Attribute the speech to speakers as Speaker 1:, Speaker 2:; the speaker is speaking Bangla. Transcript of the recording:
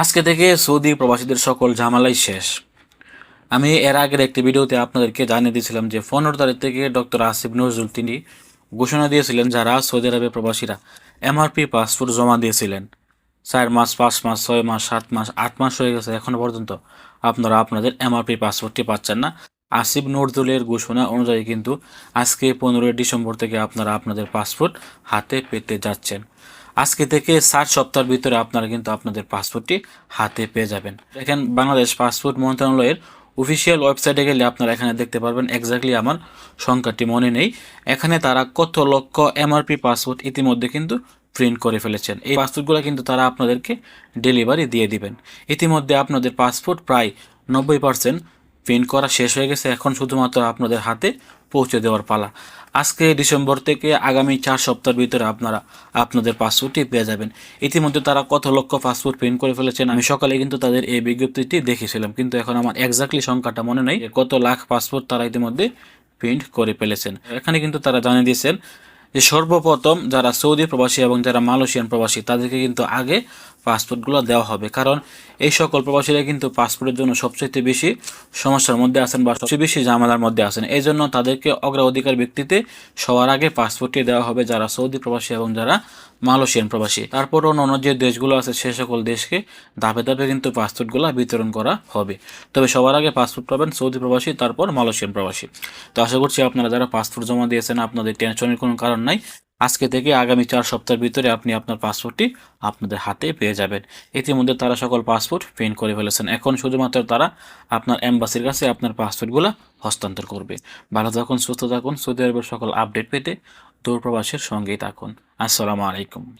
Speaker 1: আজকে থেকে সৌদি প্রবাসীদের সকল ঝামেলাই শেষ। আমি এর আগের একটি ভিডিওতে আপনাদেরকে জানিয়ে দিয়েছিলাম যে পনেরো তারিখ থেকে ডক্টর আসিফ নজরুল তিনি ঘোষণা দিয়েছিলেন যারা সৌদি আরবের প্রবাসীরা এমআরপি পাসপোর্ট জমা দিয়েছিলেন। চার মাস, পাঁচ মাস, ছয় মাস, সাত মাস, আট মাস হয়ে গেছে এখনও পর্যন্ত আপনারা আপনাদের এমআরপি পাসপোর্টটি পাচ্ছেন না। আসিফ নজরুলের ঘোষণা অনুযায়ী কিন্তু আজকে পনেরোই ডিসেম্বর থেকে আপনারা আপনাদের পাসপোর্ট হাতে পেতে যাচ্ছেন। আজকে থেকে ষাট সপ্তাহের ভিতরে আপনারা কিন্তু আপনাদের পাসপোর্টটি হাতে পেয়ে যাবেন। দেখেন, বাংলাদেশ পাসপোর্ট মন্ত্রণালয়ের অফিসিয়াল ওয়েবসাইটে গেলে আপনারা এখানে দেখতে পারবেন এক্স্যাক্টলি আমার সংখ্যাটি মনে নেই। এখানে তারা কত লক্ষ এমআরপি পাসপোর্ট ইতিমধ্যে কিন্তু প্রিন্ট করে ফেলেছেন। এই পাসপোর্টগুলো কিন্তু তারা আপনাদেরকে ডেলিভারি দিয়ে দিবেন। ইতিমধ্যে আপনাদের পাসপোর্ট প্রায় নব্বই পার্সেন্ট প্রিন্ট করা শেষ হয়ে গেছে। এখন শুধুমাত্র আপনাদের হাতে পৌঁছে দেওয়ার পালা। আজকে ডিসেম্বর থেকে আগামী চার সপ্তাহের ভিতরে আপনারা, আপনাদের পাসপোর্টটি পেয়ে যাবেন। ইতিমধ্যে তারা কত লক্ষ পাসপোর্ট প্রিন্ট করে ফেলেছেন, আমি সকালে কিন্তু তাদের এই বিজ্ঞপ্তিটি দেখেছিলাম। কিন্তু এখন আমার এক্স্যাক্টলি সংখ্যাটা মনে নেই কত লাখ পাসপোর্ট তারা ইতিমধ্যে প্রিন্ট করে ফেলেছেন। এখানে কিন্তু তারা জানিয়ে দিয়েছেন যে সর্বপ্রথম যারা সৌদি প্রবাসী এবং যারা মালয়েশিয়ান প্রবাসী, তাদেরকে কিন্তু আগে পাসপোর্টগুলো দেওয়া হবে। কারণ এই সকল প্রবাসীরা কিন্তু পাসপোর্টের জন্য সবচেয়ে বেশি সমস্যার মধ্যে আছেন বা সবচেয়ে বেশি ঝামেলার মধ্যে আছেন। এই জন্য তাদেরকে অগ্রাধিকার ভিত্তিতে সবার আগে পাসপোর্টটি দেওয়া হবে যারা সৌদি প্রবাসী এবং যারা মালয়েশিয়ান প্রবাসী। তারপর অন্য যে দেশগুলো আছে, সে সকল দেশকে ধাপে ধাপে কিন্তু পাসপোর্টগুলো বিতরণ করা হবে। তবে সবার আগে পাসপোর্ট পাবেন সৌদি প্রবাসী, তারপর মালয়েশিয়ান প্রবাসী। তো আশা করছি আপনারা যারা পাসপোর্ট জমা দিয়েছেন, আপনাদের টেনশনের কোনো কারণ নাই। আজকে থেকে আগামী চার সপ্তাহের ভিতরে আপনি আপনার পাসপোর্টটি আপনাদের হাতে পেয়ে যাবেন। ইতিমধ্যে তারা সকল পাসপোর্ট প্রিন্ট করে ফেলেছেন। এখন শুধুমাত্র তারা আপনার অ্যাম্বাসির কাছে আপনার পাসপোর্টগুলো হস্তান্তর করবে। ভালো থাকুন, সুস্থ থাকুন। সৌদি আরবের সকল আপডেট পেতে দূরপ্রবাসের সঙ্গেই থাকুন। আসসালামু আলাইকুম।